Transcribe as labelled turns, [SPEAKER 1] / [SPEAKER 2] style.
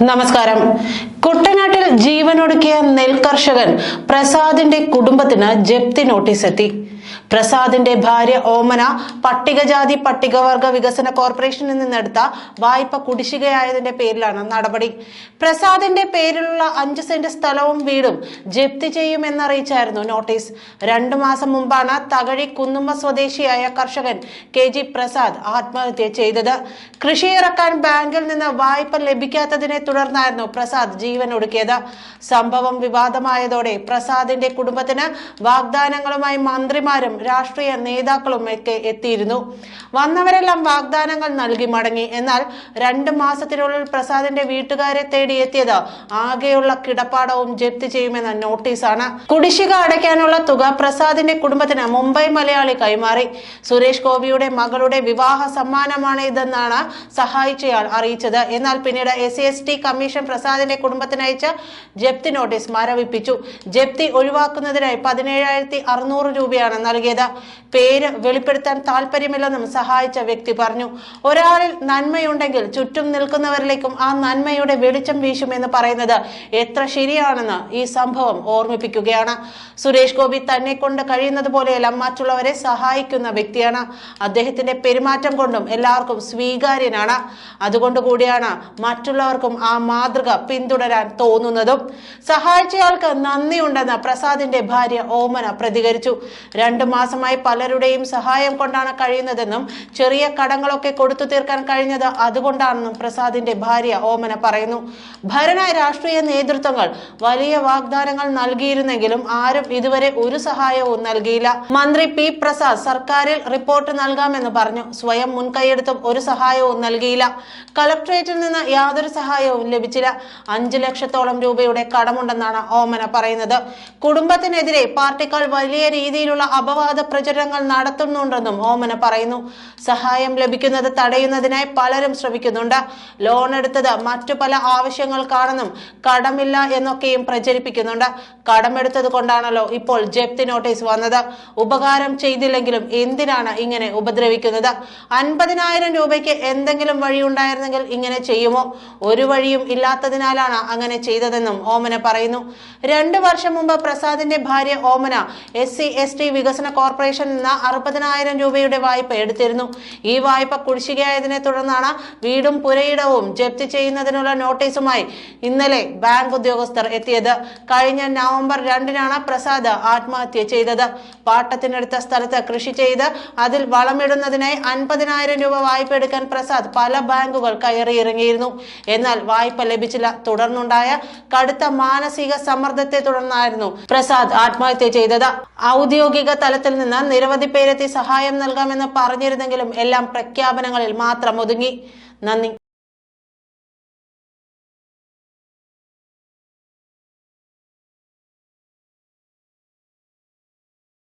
[SPEAKER 1] നമസ്കാരം കുട്ടനാട്ടിൽ ജീവനൊടുക്കിയ നെൽകർഷകൻ പ്രസാദിന്റെ കുടുംബത്തിന് ജപ്തി നോട്ടീസ് എത്തി. പ്രസാദിന്റെ ഭാര്യ ഓമന പട്ടികജാതി പട്ടികവർഗ വികസന കോർപ്പറേഷനിൽ നിന്നെടുത്ത വായ്പ കുടിശ്ശികയായതിന്റെ പേരിലാണ് നടപടി. പ്രസാദിന്റെ പേരിലുള്ള അഞ്ച് സെന്റ് സ്ഥലവും വീടും ജപ്തി ചെയ്യുമെന്നറിയിച്ചായിരുന്നു നോട്ടീസ്. രണ്ടു മാസം മുമ്പാണ് തകഴി കുന്നുമ്മ സ്വദേശിയായ കർഷകൻ കെ ജി പ്രസാദ് ആത്മഹത്യ ചെയ്തത്. കൃഷിയിറക്കാൻ ബാങ്കിൽ നിന്ന് വായ്പ ലഭിക്കാത്തതിനെ തുടർന്നായിരുന്നു പ്രസാദ് ജീവൻ ഒടുക്കിയത്. സംഭവം വിവാദമായതോടെ പ്രസാദിന്റെ കുടുംബത്തിന് വാഗ്ദാനങ്ങളുമായി മന്ത്രിമാരും രാഷ്ട്രീയ നേതാക്കളും ഒക്കെ എത്തിയിരുന്നു. വന്നവരെല്ലാം വാഗ്ദാനങ്ങൾ നൽകി മടങ്ങി. എന്നാൽ രണ്ട് മാസത്തിനുള്ളിൽ പ്രസാദിന്റെ വീട്ടുകാരെ തേടി എത്തിയത് ആകെയുള്ള കിടപ്പാടവും ജപ്തി ചെയ്യുമെന്ന നോട്ടീസാണ്. കുടിശ്ശിക അടയ്ക്കാനുള്ള തുക പ്രസാദിന്റെ കുടുംബത്തിന് മുംബൈ മലയാളി കൈമാറി. സുരേഷ് ഗോപിയുടെ മകളുടെ വിവാഹ സമ്മാനമാണ് ഇതെന്നാണ് സഹായിച്ചയാൾ അറിയിച്ചത്. എന്നാൽ പിന്നീട് എസ് സി ടി കമ്മീഷൻ പ്രസാദിന്റെ കുടുംബത്തിന് അയച്ച ജപ്തി നോട്ടീസ് മരവിപ്പിച്ചു. ജപ്തി ഒഴിവാക്കുന്നതിനായി പതിനേഴായിരത്തി അറുന്നൂറ് രൂപയാണ് നൽകിയത്. പേര് വെളിപ്പെടുത്താൻ താല്പര്യമില്ലെന്നും സഹായിച്ച വ്യക്തി പറഞ്ഞു. ഒരാളിൽ നന്മയുണ്ടെങ്കിൽ ചുറ്റും നിൽക്കുന്നവരിലേക്കും ആ നന്മയുടെ വെളിച്ചം വീശുമെന്ന് പറയുന്നത് എത്ര ശരിയാണെന്ന് ഈ സംഭവം ഓർമ്മിപ്പിക്കുകയാണ്. സുരേഷ് ഗോപി തന്നെ കൊണ്ട് കഴിയുന്നത് പോലെയെല്ലാം മറ്റുള്ളവരെ സഹായിക്കുന്ന വ്യക്തിയാണ്. അദ്ദേഹത്തിന്റെ പെരുമാറ്റം കൊണ്ടും എല്ലാവർക്കും സ്വീകാര്യനാണ്. അതുകൊണ്ട് കൂടിയാണ് മറ്റുള്ളവർക്കും ആ മാതൃക പിന്തുടരാൻ തോന്നുന്നതും സഹായിച്ചയാൾക്ക് നന്ദിയുണ്ടെന്ന് പ്രസാദിന്റെ ഭാര്യ ഓമന പ്രതികരിച്ചു. രണ്ടു മാസമായി പലരുടെയും സഹായം കൊണ്ടാണ് കഴിയുന്നതെന്നും ചെറിയ കടങ്ങളൊക്കെ കൊടുത്തു തീർക്കാൻ കഴിഞ്ഞത് അതുകൊണ്ടാണെന്നും പ്രസാദിന്റെ ഭാര്യ ഓമന പറയുന്നു. ഭരണ രാഷ്ട്രീയ നേതൃത്വങ്ങൾ വലിയ വാഗ്ദാനങ്ങൾ നൽകിയിരുന്നെങ്കിലും ആരും ഇതുവരെ ഒരു സഹായവും നൽകിയില്ല. മന്ത്രി പി പ്രസാദ് സർക്കാരിൽ റിപ്പോർട്ട് നൽകാമെന്ന് പറഞ്ഞു. സ്വയം മുൻകൈയെടുത്തും ഒരു സഹായവും നൽകിയില്ല. കളക്ടറേറ്റിൽ നിന്ന് യാതൊരു സഹായവും ലഭിച്ചില്ല. അഞ്ചു ലക്ഷത്തോളം രൂപയുടെ കടമുണ്ടെന്നാണ് ഓമന പറയുന്നത്. കുടുംബത്തിനെതിരെ പാർട്ടികൾ വലിയ രീതിയിലുള്ള അപവാദ പ്രചരണങ്ങൾ നടത്തുന്നുണ്ടെന്നും ഓമന പറയുന്നു. സഹായം ലഭിക്കുന്നത് തടയുന്നതിനായി പലരും ശ്രമിക്കുന്നുണ്ട്. ലോൺ എടുത്തത് മറ്റു പല ആവശ്യങ്ങൾക്കാണെന്നും കടമില്ല എന്നൊക്കെയും പ്രചരിപ്പിക്കുന്നുണ്ട്. കടമെടുത്തത് കൊണ്ടാണല്ലോ ഇപ്പോൾ ജപ്തി നോട്ടീസ് വന്നത്. ഉപകാരം ചെയ്തില്ലെങ്കിലും എന്തിനാണ് ഇങ്ങനെ ഉപദ്രവിക്കുന്നത്? അൻപതിനായിരം രൂപയ്ക്ക് എന്തെങ്കിലും വഴിയുണ്ടായിരുന്നെങ്കിൽ ഇങ്ങനെ ചെയ്യുമോ? ഒരു വഴിയും ഇല്ലാത്തതിനാലാണ് അങ്ങനെ ചെയ്തതെന്നും ഓമന പറയുന്നു. രണ്ടു വർഷം മുമ്പ് പ്രസാദിന്റെ ഭാര്യ Omana S C S T വികസന കോർപ്പറേഷൻ നിന്ന് അറുപതിനായിരം രൂപയുടെ വായ്പ എടുത്തിരുന്നു. ഈ വായ്പ കുടിശ്ശികയായതിനെ തുടർന്നാണ് വീടും പുരയിടവും ജപ്തി ചെയ്യുന്നതിനുള്ള നോട്ടീസുമായി ഇന്നലെ ബാങ്ക് ഉദ്യോഗസ്ഥർ എത്തിയത്. കഴിഞ്ഞ നവംബർ രണ്ടിനാണ് പ്രസാദ് ആത്മഹത്യ ചെയ്തത്. പാട്ടത്തിനെടുത്ത സ്ഥലത്ത് കൃഷി ചെയ്ത് അതിൽ വളമിടുന്നതിനായി അൻപതിനായിരം രൂപ വായ്പ എടുക്കാൻ പ്രസാദ് പല ബാങ്കുകൾ കയറിയിറങ്ങിയിരുന്നു. എന്നാൽ വായ്പ ലഭിച്ചില്ല. തുടർന്നുണ്ടായ കടുത്ത മാനസിക സമ്മർദ്ദത്തെ തുടർന്നായിരുന്നു പ്രസാദ് ആത്മഹത്യ ചെയ്തത്. ഔദ്യോഗിക തലത്തിൽ നിന്ന് നിരവധി പേരെത്തി സഹായം നൽകാമെന്ന് പറഞ്ഞിരുന്നെങ്കിലും എല്ലാം പ്രഖ്യാപനങ്ങളിൽ മാത്രം ഒതുങ്ങി. നന്ദി.